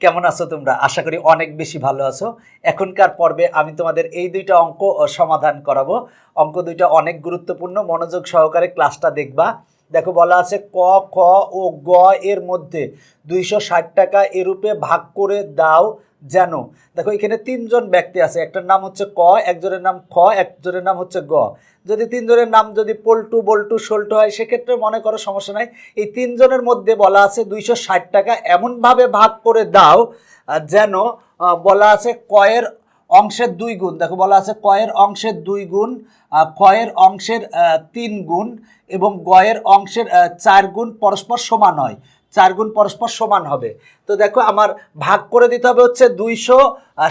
কেমন আছো তোমরা? আশা করি অনেক বেশি ভালো আছো। এখনকার পর্বে আমি তোমাদের এই দুইটা অঙ্ক সমাধান করাবো। অঙ্ক দুইটা অনেক গুরুত্বপূর্ণ। মনোযোগ সহকারে ক্লাসটা দেখবা। দেখো, বলা আছে ক, খ ও গ এর মধ্যে দুইশো ষাট টাকা এরূপে ভাগ করে দাও। যেন দেখো, এখানে তিনজন ব্যক্তি আছে। একটার নাম হচ্ছে ক, একজনের নাম খ, একজনের নাম হচ্ছে গ। যদি তিনজনের নাম যদি পল্টু, বল্টু, সল্টু হয়, সেক্ষেত্রে মনে করো সমস্যা নাই। এই তিনজনের মধ্যে বলা আছে দুইশো ষাট টাকা এমনভাবে ভাগ করে দাও যেন বলা আছে কয়ের অংশের দুই গুণ। দেখো, বলা আছে কয়ের অংশের দুই গুণ কয়ের অংশের তিন গুণ এবং গয়ের অংশের চার গুণ পরস্পর সমান হয়। চার গুণ পরস্পর সমান হবে। তো দেখো আমার ভাগ করে দিতে হবে হচ্ছে দুইশো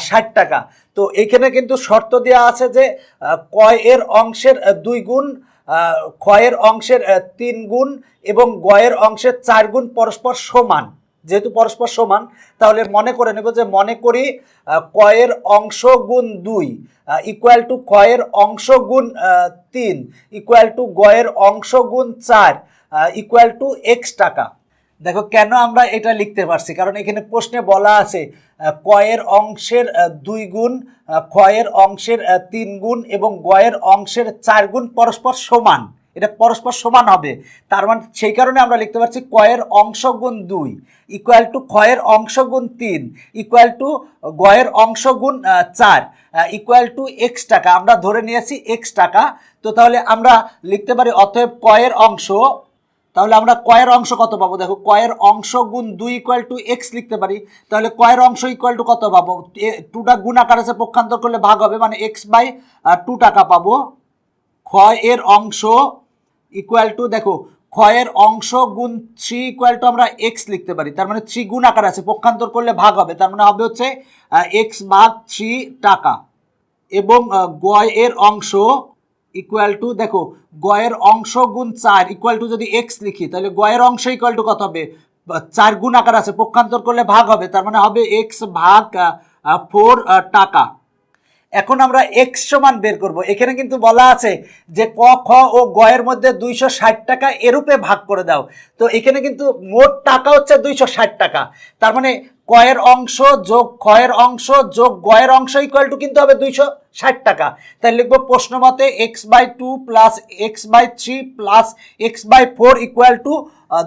ষাট টাকা। তো এখানে কিন্তু শর্ত দেওয়া আছে যে আহ, কয়ের অংশের দুই গুণ ক্ষয়ের অংশের তিন গুণ এবং গয়ের অংশের চার গুণ পরস্পর সমান। যেহেতু পরস্পর সমান তাহলে মনে করে নেব যে মনে করি কয়ের অংশ গুণ দুই ইকুয়াল টু কয়ের অংশ গুণ তিন ইকুয়াল টু গয়ের অংশ গুণ চার ইকুয়াল টু এক্স টাকা। দেখো, কেন আমরা এটা লিখতে পারছি? কারণ এখানে প্রশ্নে বলা আছে কয়ের অংশের দুই গুণ ক্ষয়ের অংশের তিন গুণ এবং গয়ের অংশের চার গুণ পরস্পর সমান। এটা পরস্পর সমান হবে। তার মানে সেই কারণে আমরা লিখতে পারছি কয়ের অংশ গুণ দুই ইকুয়াল টু ক্ষয়ের অংশ গুণ তিন ইকুয়াল টু গয়ের অংশ গুণ চার ইকুয়াল টু এক্স টাকা। আমরা ধরে নিয়েছি এক্স টাকা। তো তাহলে আমরা লিখতে পারি, অতএব কয়ের অংশ তাহলে আমরা কয়ের অংশ কত পাবো? দেখো কয়ের অংশ গুণ দুই ইকুয়াল টু এক্স লিখতে পারি। তাহলে কয়ের অংশ ইকুয়াল টু কত পাবো? টুটা গুণ আকার আছে পক্ষান্তর করলে ভাগ হবে মানে এক্স বাই টু টাকা পাবো। ক্ষয় এর অংশ ইকুয়াল টু দেখো ক্ষয়ের অংশ গুণ থ্রি ইকুয়াল টু আমরা এক্স লিখতে পারি। তার মানে থ্রি গুণ আকার আছে পক্ষান্তর করলে ভাগ হবে। তার মানে হবে হচ্ছে এক্স ভাগ থ্রি টাকা। এবং আহ, গয় এর অংশ ইকুয়াল টু দেখো, গয়ের অংশ গুণ চার ইকুয়াল টু যদি এক্স লিখি, তাহলে গয়ের অংশ ইকুয়াল টু কত হবে? চার গুণ আকার আছে, পক্ষান্তর করলে ভাগ হবে, তার মানে হবে এক্স ভাগ ফোর টাকা। এখন আমরা এক্স সমান বের করব। এখানে কিন্তু বলা আছে যে ক, খ ও গয়ের মধ্যে দুইশো ষাট টাকা এরূপে ভাগ করে দাও। তো এখানে কিন্তু মোট টাকা হচ্ছে দুইশো ষাট টাকা। তার মানে কয়ের অংশ যোগ ক্ষয়ের অংশ যোগ গয়ের অংশ ইকুয়াল টু কিন্তু হবে দুইশো ষাট টাকা। তাই লিখব প্রশ্ন মতে X by two plus X by three plus X by four equal to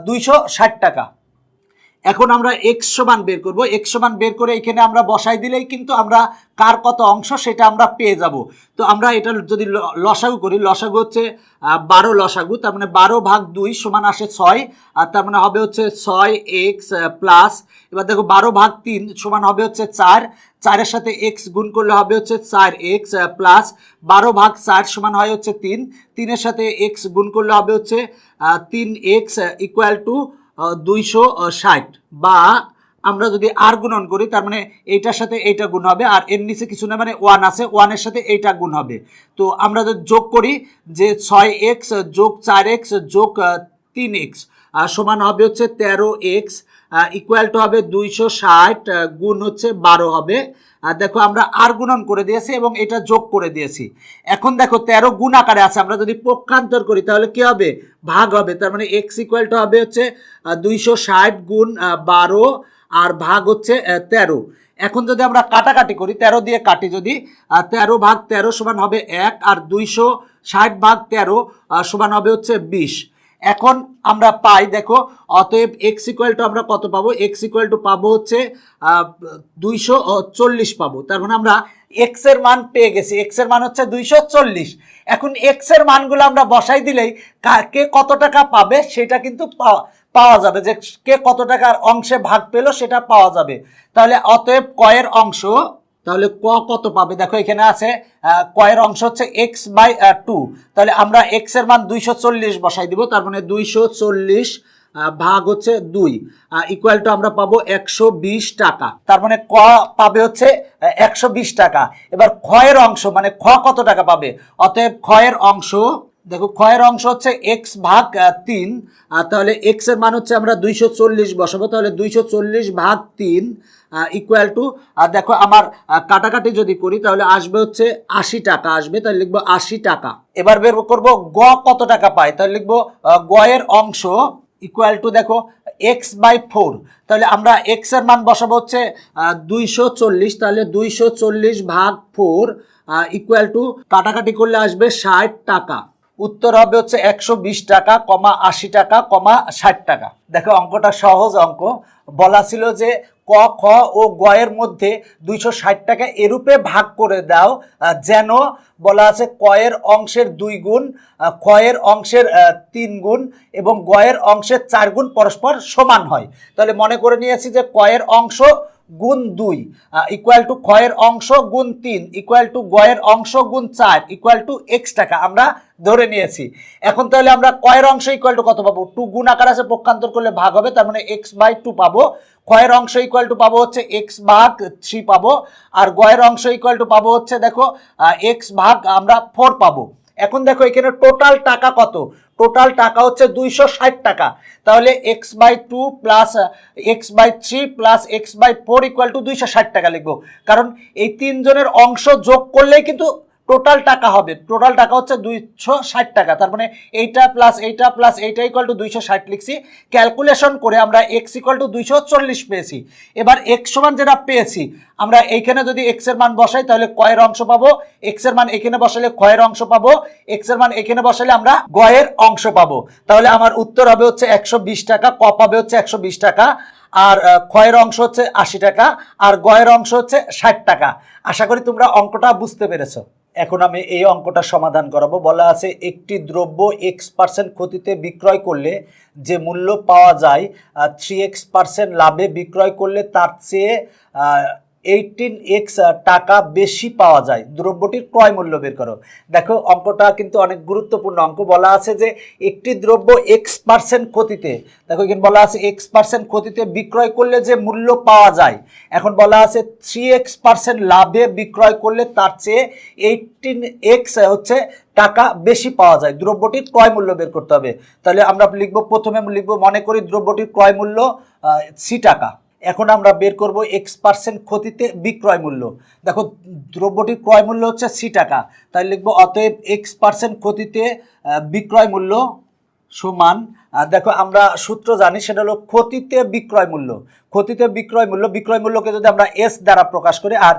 দুইশো ষাট টাকা। এখন আমরা এক্স সমান বের করব। এক্স সমান বের করে এখানে আমরা বসাই দিলেই কিন্তু আমরা কার কত অংশ সেটা আমরা পেয়ে যাব। তো আমরা এটা যদি লসাগু করি, লসাগু হচ্ছে বারো লসাগু, তার মানে বারো ভাগ দুই সমান আসে ছয়, আর তার মানে হবে হচ্ছে ছয় এক্স প্লাস এবার দেখো বারো ভাগ তিন সমান হবে হচ্ছে চার, চারের সাথে এক্স গুণ করলে হবে হচ্ছে চার এক্স প্লাস বারো ভাগ চার সমান হয় হচ্ছে তিন, তিনের সাথে এক্স গুণ করলে হবে হচ্ছে তিন এক্স ইকুয়াল টু দুইশো ষাট বা আমরা যদি আর গুণন করি, তার মানে এইটার সাথে এইটা গুণ হবে, আর এর নিচে কিছু না মানে ওয়ান আছে ওয়ানের সাথে এইটা গুণ হবে। তো আমরা যদি যোগ করি, যে ছয় এক্স যোগ চার এক্স যোগ তিন এক্স সমান হবে হচ্ছে তেরো এক্স ইকুয়াল টু হবে দুইশো ষাট গুণ হচ্ছে বারো হবে। দেখো আমরা আর গুণন করে দিয়েছি এবং এটা যোগ করে দিয়েছি। এখন দেখো তেরো গুণ আকারে আছে, আমরা যদি পক্ষান্তর করি তাহলে কি হবে? ভাগ হবে, তার মানে এক্স ইকুয়াল টু হবে হচ্ছে দুইশো ষাট গুণ বারো, আর ভাগ হচ্ছে তেরো। এখন যদি আমরা কাটাকাটি করি, তেরো দিয়ে কাটি যদি তেরো ভাগ তেরো সমান হবে এক, আর দুইশো ষাট ভাগ তেরো সমান হবে হচ্ছে বিশ। এখন আমরা পাই, দেখো, অতএব এক্স ইকুয়াল টু আমরা কত পাবো? এক্স ইকুয়াল টু পাবো হচ্ছে দুইশো চল্লিশ পাবো। তার মানে আমরা এক্সের মান পেয়ে গেছি। এক্সের মান হচ্ছে দুইশো চল্লিশ। এখন এক্সের মানগুলো আমরা বসাই দিলেই কা- কত টাকা পাবে সেটা কিন্তু পাওয়া পাওয়া যাবে। যে কে কত টাকার অংশে ভাগ পেল সেটা পাওয়া যাবে। তাহলে অতএব কয়ের অংশ তাহলে ক কত পাবে? দেখো এখানে আছে কয়ের অংশ হচ্ছে এক্স বাই টু তাহলে আমরা এক্সের মান দুইশো চল্লিশ বসাই দিব, তার মানে দুইশো চল্লিশ ভাগ হচ্ছে দুই। ইকুয়াল টু আমরা পাবো একশো বিশ টাকা। তার মানে ক পাবে হচ্ছে একশো বিশ টাকা। এবার ক্ষয়ের অংশ মানে খ কত টাকা পাবে? অতএব ক্ষয়ের অংশ, দেখো ক্ষয়ের অংশ হচ্ছে এক্স ভাগ তিন। তাহলে এক্সের মান হচ্ছে আমরা দুইশো চল্লিশ বসাবো, তাহলে দুইশো চল্লিশ ভাগ তিন ইকুয়াল টু দেখো আমার কাটাকাটি যদি করি তাহলে আসবে হচ্ছে আশি টাকা। আসবে তাহলে লিখব আশি টাকা। এবার বের করব গ কত টাকা পায় তাহলে লিখব আহ, গ এর অংশ ইকুয়াল টু দেখো এক্স বাই ফোর তাহলে আমরা এক্সের মান বসাবো হচ্ছে দুইশো চল্লিশ। তাহলে দুইশো চল্লিশ ভাগ ফোর ইকুয়াল টু কাটাকাটি করলে আসবে ষাট টাকা। উত্তর হবে হচ্ছে একশো বিশ টাকা কমা আশি টাকা কমা ষাট টাকা। দেখো অঙ্কটা সহজ অঙ্ক। বলা ছিল যে ক, খ ও গয়ের মধ্যে দুইশো ষাট টাকা এরূপে ভাগ করে দাও যেন বলা আছে কয়ের অংশের দুই গুণ ক্ষয়ের অংশের তিন গুণ এবং গয়ের অংশের চার গুণ পরস্পর সমান হয়। তাহলে মনে করে নিয়েছি যে কয়ের অংশ গুণ দুই ইকুয়াল টু ক্ষয়ের অংশ গুণ তিন ইকুয়াল টু গয়ের অংশ গুণ চার ইকুয়াল টু এক্স টাকা আমরা ধরে নিয়েছি। এখন তাহলে আমরা কয়ের অংশ ইকুয়াল টু কত পাবো? টু গুণ আকার আছে, পক্ষান্তর করলে ভাগ হবে, তার মানে এক্স বাই টু পাবো। ক্ষয়ের অংশ ইকুয়াল টু পাবো হচ্ছে এক্স ভাগ থ্রি পাবো, আর গয়ের অংশ ইকুয়াল টু পাবো হচ্ছে দেখো এক্স ভাগ আমরা ফোর পাবো। এখন দেখো এখানে টোটাল টাকা কত? টোটাল টাকা হচ্ছে দুইশো ষাট টাকা। তাহলে X by two plus X by three plus X by four equal to দুইশো ষাট টাকা লিখব। কারণ এই তিনজনের অংশ যোগ করলেই কিন্তু টোটাল টাকা হবে। টোটাল টাকা হচ্ছে দুইশো ষাট টাকা। তার মানে এইটা প্লাস এইটা প্লাস এইটা ইকুয়াল টু দুইশো ষাট লিখছি। ক্যালকুলেশন করে আমরা এক্স ইকুয়াল টু দুইশো চল্লিশ পেয়েছি। এবার এক্স সমান যেটা পেয়েছি, আমরা এইখানে যদি এক্সের মান বসাই, তাহলে কয়ের অংশ পাবো। এক্সের মান এখানে বসালে কয়ের অংশ পাবো। এক্সের মান এখানে বসালে আমরা গয়ের অংশ পাবো। তাহলে আমার উত্তর হবে হচ্ছে একশো বিশ টাকা, ক পাবে হচ্ছে একশো বিশ টাকা। আর ক্ষয়ের অংশ হচ্ছে আশি টাকা, আর গয়ের অংশ হচ্ছে ষাট টাকা। আশা করি তোমরা অঙ্কটা বুঝতে পেরেছ। এখন আমি এই অঙ্কটা সমাধান করাবো। বলা আছে, একটি দ্রব্য এক্স পার্সেন্ট ক্ষতিতে বিক্রয় করলে যে মূল্য পাওয়া যায় থ্রি এক্স পার্সেন্ট লাভে বিক্রয় করলে তার চেয়ে এইটিন এক্স টাকা বেশি পাওয়া যায়। দ্রব্যটির ক্রয় মূল্য বের করো। দেখো, অঙ্কটা কিন্তু অনেক গুরুত্বপূর্ণ। অঙ্ক বলা আছে যে একটি দ্রব্য এক্স পার্সেন্ট ক্ষতিতে, দেখো এখানে বলা আছে এক্স পার্সেন্ট ক্ষতিতে বিক্রয় করলে যে মূল্য পাওয়া যায়। এখন বলা আছে থ্রি এক্স পার্সেন্ট লাভে বিক্রয় করলে তার চেয়ে এইটিন এক্স হচ্ছে টাকা বেশি পাওয়া যায়। দ্রব্যটির ক্রয় মূল্য বের করতে হবে। তাহলে আমরা লিখব, প্রথমে লিখব, মনে করি দ্রব্যটির ক্রয় মূল্য সি টাকা। এখন আমরা বের করব এক্স পার্সেন্ট ক্ষতিতে বিক্রয় মূল্য। দেখো, দ্রব্যটির ক্রয় মূল্য হচ্ছে সি টাকা। তাই লিখব, অতএব এক্স পার্সেন্ট ক্ষতিতে বিক্রয় মূল্য সমান দেখো, আমরা সূত্র জানি, সেটা হলো ক্ষতিতে বিক্রয় মূল্য। ক্ষতিতে বিক্রয় মূল্য, বিক্রয় মূল্যকে যদি আমরা এস দ্বারা প্রকাশ করি, আর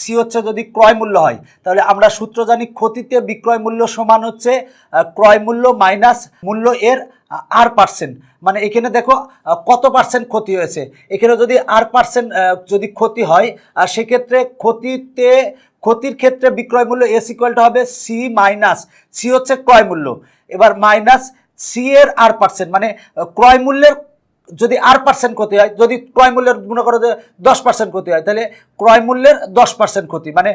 সি হচ্ছে যদি ক্রয় মূল্য হয়, তাহলে আমরা সূত্র জানি ক্ষতিতে বিক্রয় মূল্য সমান হচ্ছে ক্রয় মূল্য মাইনাস মূল্য এর আর পার্সেন্ট মানে এখানে দেখো কত পার্সেন্ট ক্ষতি হয়েছে। এখানে যদি আর পার্সেন্ট যদি ক্ষতি হয় আর সেক্ষেত্রে ক্ষতিতে, ক্ষতির ক্ষেত্রে বিক্রয় মূল্য এস ইকুয়ালটা হবে সি মাইনাস সি হচ্ছে ক্রয় মূল্য। এবার মাইনাস সি এর আর পার্সেন্ট মানে ক্রয় মূল্যের যদি আর পার্সেন্ট ক্ষতি হয়, যদি ক্রয় মূল্যের মনে করো যে দশ পার্সেন্ট ক্ষতি হয়, তাহলে ক্রয় মূল্যের দশ পার্সেন্ট ক্ষতি মানে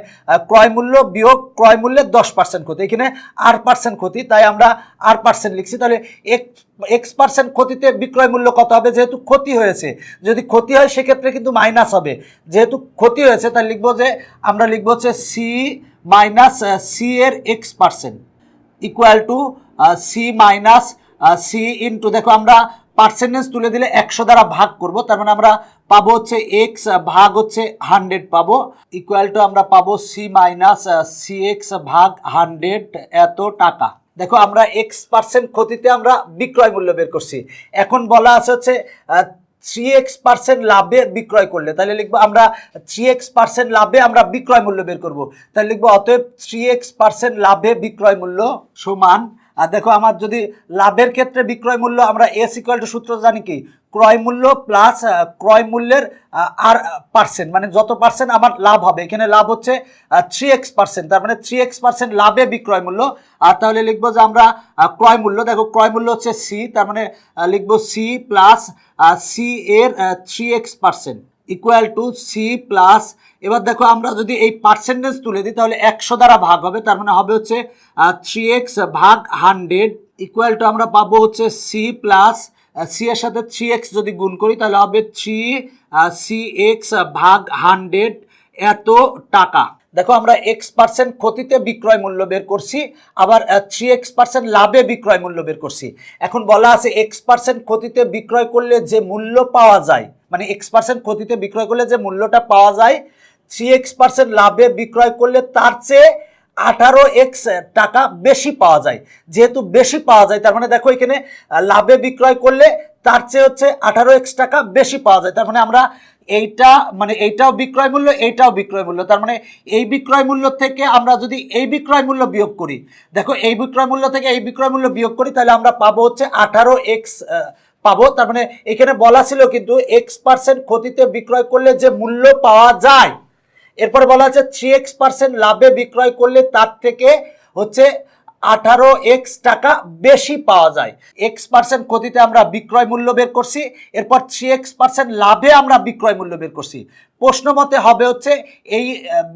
ক্রয় মূল্য বিয়োগ ক্রয় মূল্যের দশ পার্সেন্ট ক্ষতি। এখানে আর পার্সেন্ট ক্ষতি, তাই আমরা আর পার্সেন্ট লিখছি। তাহলে এক্স এক্স পার্সেন্ট ক্ষতিতে বিক্রয় মূল্য কত হবে? যেহেতু ক্ষতি হয়েছে। যদি ক্ষতি হয়, সেক্ষেত্রে কিন্তু মাইনাস হবে। যেহেতু ক্ষতি হয়েছে তাই লিখব যে, আমরা লিখব হচ্ছে সি মাইনাস সি এর X percent equal to C minus C into দেখো আমরা পার্সেন্টেজ তুলে দিলে একশো দ্বারা ভাগ করব। তার মানে আমরা পাবো হচ্ছে এক্স ভাগ হচ্ছে হান্ড্রেড পাবো। ইকুয়াল টু আমরা পাবো সি মাইনাস সি এক্স ভাগ হান্ড্রেড এত টাকা। দেখো, আমরা এক্স পার্সেন্ট ক্ষতিতে আমরা বিক্রয় মূল্য বের করছি। এখন বলা আছে হচ্ছে থ্রি এক্স পার্সেন্ট লাভে বিক্রয় করলে, তাহলে লিখব আমরা থ্রি এক্স পার্সেন্ট লাভে আমরা বিক্রয় মূল্য বের করব। তাহলে লিখব, অতএব থ্রি এক্স পার্সেন্ট লাভে বিক্রয় মূল্য সমান আর দেখো আমার যদি লাভের ক্ষেত্রে বিক্রয় মূল্য, আমরা এস ইকুয়াল টু সূত্র জানি কি? ক্রয় মূল্য প্লাস ক্রয় মূল্যের আর পার্সেন্ট মানে যত পার্সেন্ট আমার লাভ হবে। এখানে লাভ হচ্ছে থ্রি এক্স পার্সেন্ট তার মানে থ্রি এক্স পার্সেন্ট লাভে বিক্রয় মূল্য। আর তাহলে লিখব যে আমরা ক্রয় মূল্য, দেখো ক্রয় মূল্য হচ্ছে সি তার মানে লিখব সি প্লাস সি এর three X percent equal to C plus এবার দেখো আমরা যদি এই পার্সেন্টেজ তুলে দিই, তাহলে একশো দ্বারা ভাগ হবে, তার মানে হবে হচ্ছে থ্রি এক্স ভাগ হান্ড্রেড ইকুয়াল টু আমরা পাবো হচ্ছে সি প্লাস সি এর সাথে থ্রি এক্স যদি গুণ করি, তাহলে হবে থ্রি সি এক্স ভাগ হান্ড্রেড এত টাকা। দেখো আমরা এক্স পার্সেন্ট ক্ষতিতে বিক্রয় মূল্য বের করছি, আবার থ্রি এক্স পার্সেন্ট লাভে বিক্রয় মূল্য বের করছি। এখন বলা আছে এক্স পার্সেন্ট ক্ষতিতে বিক্রয় করলে যে মূল্য পাওয়া যায় মানে এক্স পার্সেন্ট ক্ষতিতে বিক্রয় করলে যে মূল্যটা পাওয়া যায় থ্রি এক্স পার্সেন্ট লাভে বিক্রয় করলে তার চেয়ে আঠারো এক্স টাকা বেশি পাওয়া যায়। যেহেতু বেশি পাওয়া যায়, তার মানে দেখো এখানে লাভে বিক্রয় করলে তার চেয়ে হচ্ছে আঠারো এক্স টাকা বেশি পাওয়া যায়। তার মানে আমরা এইটা মানে এইটাও বিক্রয় মূল্য, এইটাও বিক্রয় মূল্য। তার মানে এই বিক্রয় মূল্য থেকে আমরা যদি এই বিক্রয় মূল্য বিয়োগ করি, দেখো এই বিক্রয় মূল্য থেকে এই বিক্রয় মূল্য বিয়োগ করি, তাহলে আমরা পাবো হচ্ছে আঠারো এক্স পাবো। তার মানে এখানে বলা ছিল কিন্তু এক্স পার্সেন্ট ক্ষতিতে বিক্রয় করলে যে মূল্য পাওয়া যায়, এরপরে বলা আছে থ্রি এক্স পার্সেন্ট লাভে বিক্রয় করলে তার থেকে হচ্ছে আঠারো এক্স টাকা বেশি পাওয়া যায়। এক্স পার্সেন্ট ক্ষতিতে আমরা বিক্রয় মূল্য বের করছি, এরপর থ্রি এক্স পার্সেন্ট লাভে আমরা বিক্রয় মূল্য বের করছি। প্রশ্ন মতে হবে হচ্ছে এই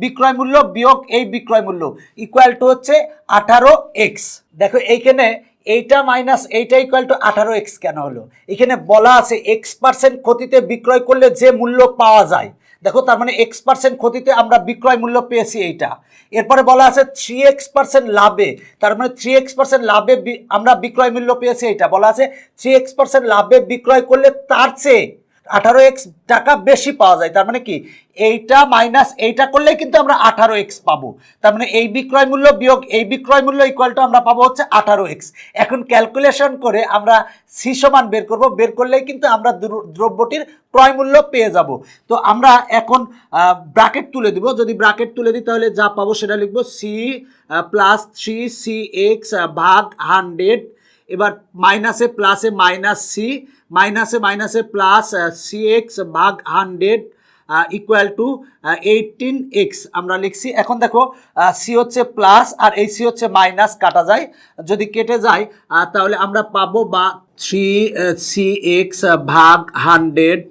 বিক্রয় মূল্য বিয়োগ এই বিক্রয় মূল্য ইকুয়াল টু হচ্ছে আঠারো এক্স দেখো এইখানে এইটা মাইনাস এইটা ইকুয়াল টু আঠারো এক্স কেন হলো? এখানে বলা আছে এক্স পার্সেন্ট ক্ষতিতে বিক্রয় করলে যে মূল্য পাওয়া যায় দেখো, তার মানে এক্স পার্সেন্ট ক্ষতিতে আমরা বিক্রয় মূল্য পেয়েছি এইটা। এরপরে বলা আছে থ্রি এক্স পার্সেন্ট লাভে, তার মানে থ্রি এক্স পার্সেন্ট লাভে আমরা বিক্রয় মূল্য পেয়েছি এইটা। বলা আছে থ্রি এক্স পার্সেন্ট লাভে বিক্রয় করলে তার চেয়ে আঠারো এক্স টাকা বেশি পাওয়া যায়। তার মানে কি? এইটা মাইনাস এইটা করলে কিন্তু আমরা আঠারো এক্স পাবো। তার মানে এই বিক্রয় মূল্য বিয়োগ এই বিক্রয় মূল্য ইকুয়াল টু আমরা পাবো হচ্ছে আঠারো এক্স এখন ক্যালকুলেশন করে আমরা সি সমান বের করব। বের করলেই কিন্তু আমরা দ্র- দ্রব্যটির ক্রয় মূল্য পেয়ে যাব। তো আমরা এখন ব্র্যাকেট তুলে দিব। যদি ব্র্যাকেট তুলে দিই, তাহলে যা পাবো সেটা লিখব C plus three C X ভাগ হান্ড্রেড এবার মাইনাসে প্লাসে মাইনাস সি, মাইনাসে মাইনাসে প্লাস সি এক্স ভাগ hundred equal to eighteen X আমরা লিখছি, এখন দেখো সি হচ্ছে প্লাস আর এই সি হচ্ছে মাইনাস কাটা যায়। যদি কেটে যায় তাহলে আমরা পাবো বা থ্রি সি এক্স ভাগ হান্ড্রেড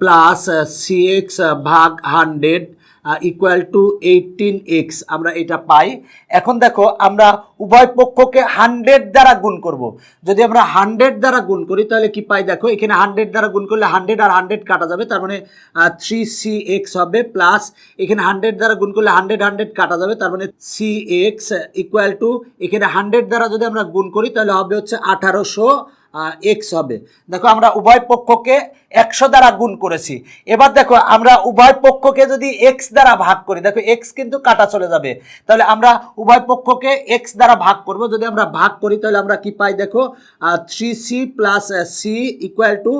প্লাস সি এক্স ভাগ hundred equal to eighteen X আমরা এটা পাই। এখন দেখো, আমরা উভয় পক্ষকে হান্ড্রেড দ্বারা গুণ করব। যদি আমরা হান্ড্রেড দ্বারা গুণ করি, তাহলে কি পাই দেখো, এখানে হান্ড্রেড দ্বারা গুণ করলে হান্ড্রেড আর হান্ড্রেড কাটা যাবে, তার মানে থ্রি সি এক্স হবে প্লাস এখানে হান্ড্রেড দ্বারা গুণ করলে হান্ড্রেড হান্ড্রেড কাটা যাবে, তার মানে সি এক্স ইকুয়াল টু এখানে হান্ড্রেড দ্বারা যদি আমরা গুণ করি, তাহলে হবে হচ্ছে আঠারোশো এক্স হবে। দেখো, আমরা উভয় পক্ষকে একশো দ্বারা গুণ করেছি। এবার দেখো, আমরা উভয় পক্ষকে যদি এক্স দ্বারা ভাগ করি, দেখো এক্স কিন্তু কাটা চলে যাবে। তাহলে আমরা উভয় পক্ষকে এক্স দ্বারা ভাগ করব। যদি আমরা ভাগ করি, তাহলে আমরা কি পাই দেখো three C plus C equal to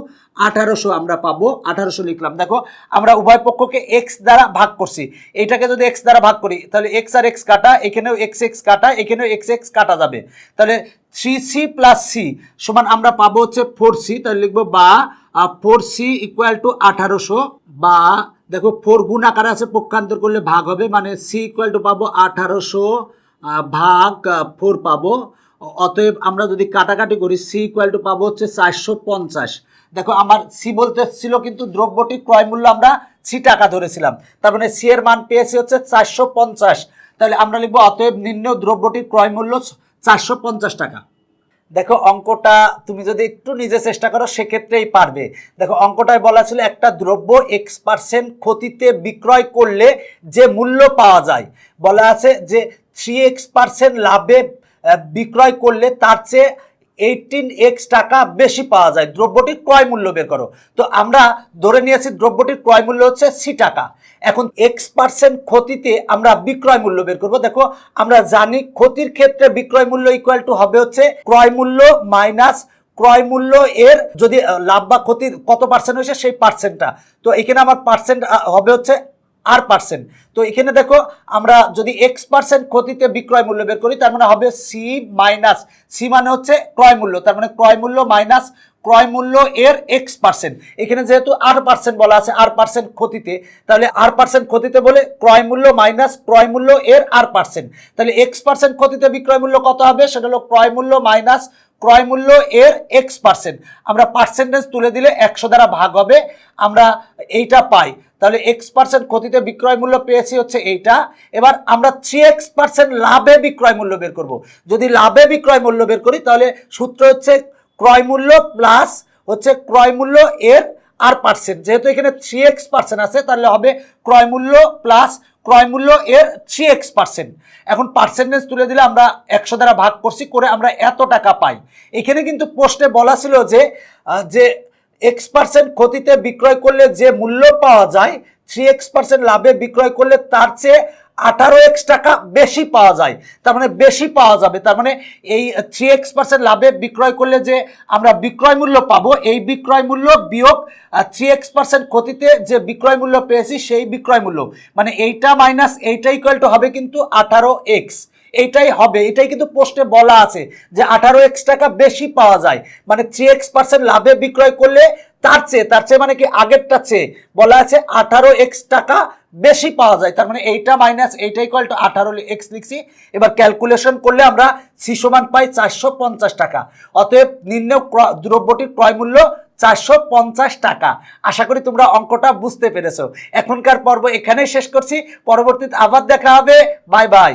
আঠারোশো আমরা পাবো। আঠারোশো লিখলাম। দেখো, আমরা উভয় পক্ষকে এক্স দ্বারা ভাগ করছি। এইটাকে যদি এক্স দ্বারা ভাগ করি, তাহলে এক্স আর এক্স কাটা, এখানেও এক্স এক্স কাটা, এখানেও এক্স এক্স কাটা যাবে। তাহলে থ্রি সি প্লাস সি সমান আমরা পাবো হচ্ছে ফোর সি তাহলে লিখব বা ফোর সি ইকুয়াল টু আঠারোশো বা দেখো ফোর গুণ আকারে আছে, পক্ষান্তর করলে ভাগ হবে মানে সি ইকুয়াল টু পাবো আঠারোশো ভাগ ফোর পাবো। অতএব আমরা যদি কাটাকাটি করি সি ইকুয়াল টু পাবো হচ্ছে চারশো পঞ্চাশ। দেখো আমার সি বলতে ছিল কিন্তু দ্রব্যটি ক্রয় মূল্য আমরা সি টাকা ধরেছিলাম। তার মানে সি এর মান পেয়েছি হচ্ছে চারশো পঞ্চাশ। তাহলে আমরা লিখব অতএব নিম্ন দ্রব্যটির ক্রয় মূল্য চারশো পঞ্চাশ টাকা। দেখো, অঙ্কটা তুমি যদি একটু নিজে চেষ্টা করো, সেক্ষেত্রেই পারবে। দেখো, অঙ্কটায় বলা ছিল একটা দ্রব্য এক্স পার্সেন্ট ক্ষতিতে বিক্রয় করলে যে মূল্য পাওয়া যায়। বলা আছে যে থ্রি এক্স পার্সেন্ট লাভে বিক্রয় করলে তার চেয়ে এইটিন এক্স টাকা বেশি পাওয়া যায়। দ্রব্যটির ক্রয় মূল্য বের করো। তো আমরা ধরে নিয়েছি দ্রব্যটির ক্রয় মূল্য হচ্ছে সি টাকা। এখন এক্স পার্সেন্ট ক্ষতিতে আমরা বিক্রয় মূল্য বের করব। দেখো, আমরা জানি ক্ষতির ক্ষেত্রে বিক্রয় মূল্য ইকুয়াল টু হবে হচ্ছে ক্রয় মূল্য মাইনাস ক্রয় মূল্য এর যদি লাভ বা ক্ষতির কত পার্সেন্ট হয়েছে সেই পার্সেন্টটা তো এখানে আমার পার্সেন্ট হবে হচ্ছে আর পার্সেন্ট তো এখানে দেখো, আমরা যদি এক্স পার্সেন্ট ক্ষতিতে বিক্রয় মূল্য বের করি, তার মানে হবে সি মাইনাস সি মানে হচ্ছে ক্রয় মূল্য, তার মানে ক্রয় মূল্য মাইনাস ক্রয় মূল্য এর এক্স পার্সেন্ট এখানে যেহেতু আর পার্সেন্ট বলা আছে আর পার্সেন্ট ক্ষতিতে, তাহলে আর পার্সেন্ট ক্ষতিতে বলে ক্রয় মূল্য মাইনাস ক্রয় মূল্য এর আর পার্সেন্ট তাহলে এক্স পার্সেন্ট ক্ষতিতে বিক্রয় মূল্য কত হবে? সেটা হলো ক্রয় মূল্য মাইনাস ক্রয় মূল্য এর এক্স পার্সেন্ট আমরা পার্সেন্টেজ তুলে দিলে একশো দ্বারা ভাগ হবে, আমরা এইটা পাই। তাহলে এক্স পার্সেন্ট ক্ষতিতে বিক্রয় মূল্য পেয়েছি হচ্ছে এইটা। এবার আমরা থ্রি এক্স পার্সেন্ট লাভে বিক্রয় মূল্য বের করব। যদি লাভে বিক্রয় মূল্য বের করি, তাহলে সূত্র হচ্ছে ক্রয় মূল্য প্লাস হচ্ছে ক্রয় মূল্য এর আর পার্সেন্ট যেহেতু এখানে থ্রি এক্স পার্সেন্ট আছে, তাহলে হবে ক্রয় মূল্য প্লাস ক্রয় মূল্য এর থ্রি এক্স পার্সেন্ট এখন পার্সেন্টেজ তুলে দিলে আমরা একশো দ্বারা ভাগ করছি, করে আমরা এত টাকা পাই। এখানে কিন্তু পোস্টে বলা ছিল যে যে এক্স পার্সেন্ট ক্ষতিতে বিক্রয় করলে যে মূল্য পাওয়া যায় থ্রি এক্স পার্সেন্ট লাভে বিক্রয় করলে তার চেয়ে আঠারো এক্স টাকা বেশি পাওয়া যায়। তার মানে বেশি পাওয়া যাবে। তার মানে এই থ্রি এক্স পার্সেন্ট লাভে বিক্রয় করলে যে আমরা বিক্রয় মূল্য পাবো, এই বিক্রয় মূল্য বিয়োগ থ্রি এক্স পার্সেন্ট ক্ষতিতে যে বিক্রয় মূল্য পেয়েছি, সেই বিক্রয় মূল্য। মানে এইটা মাইনাস এইটা ইকুয়াল টু হবে কিন্তু আঠারো এক্স এইটাই হবে। এটাই কিন্তু পোস্টে বলা আছে যে আঠারো এক্স টাকা বেশি পাওয়া যায়। মানে থ্রি এক্স পার্সেন্ট লাভে বিক্রয় করলে তার চেয়ে তার চেয়ে মানে কি আগেরটা চেয়ে। বলা আছে আঠারো এক্স টাকা বেশি পাওয়া যায়। তার মানে এইটা মাইনাস এইটা ইকুয়াল টু আঠারো এক্স লিখছি। এবার ক্যালকুলেশন করলে আমরা সি সমান পাই চারশো পঞ্চাশ টাকা। অতএব নিম্ন দ্রব্যটির ক্রয় মূল্য চারশো পঞ্চাশ টাকা। আশা করি তোমরা অঙ্কটা বুঝতে পেরেছ। এখনকার পর্ব এখানেই শেষ করছি। পরবর্তীতে আবার দেখা হবে। Bye bye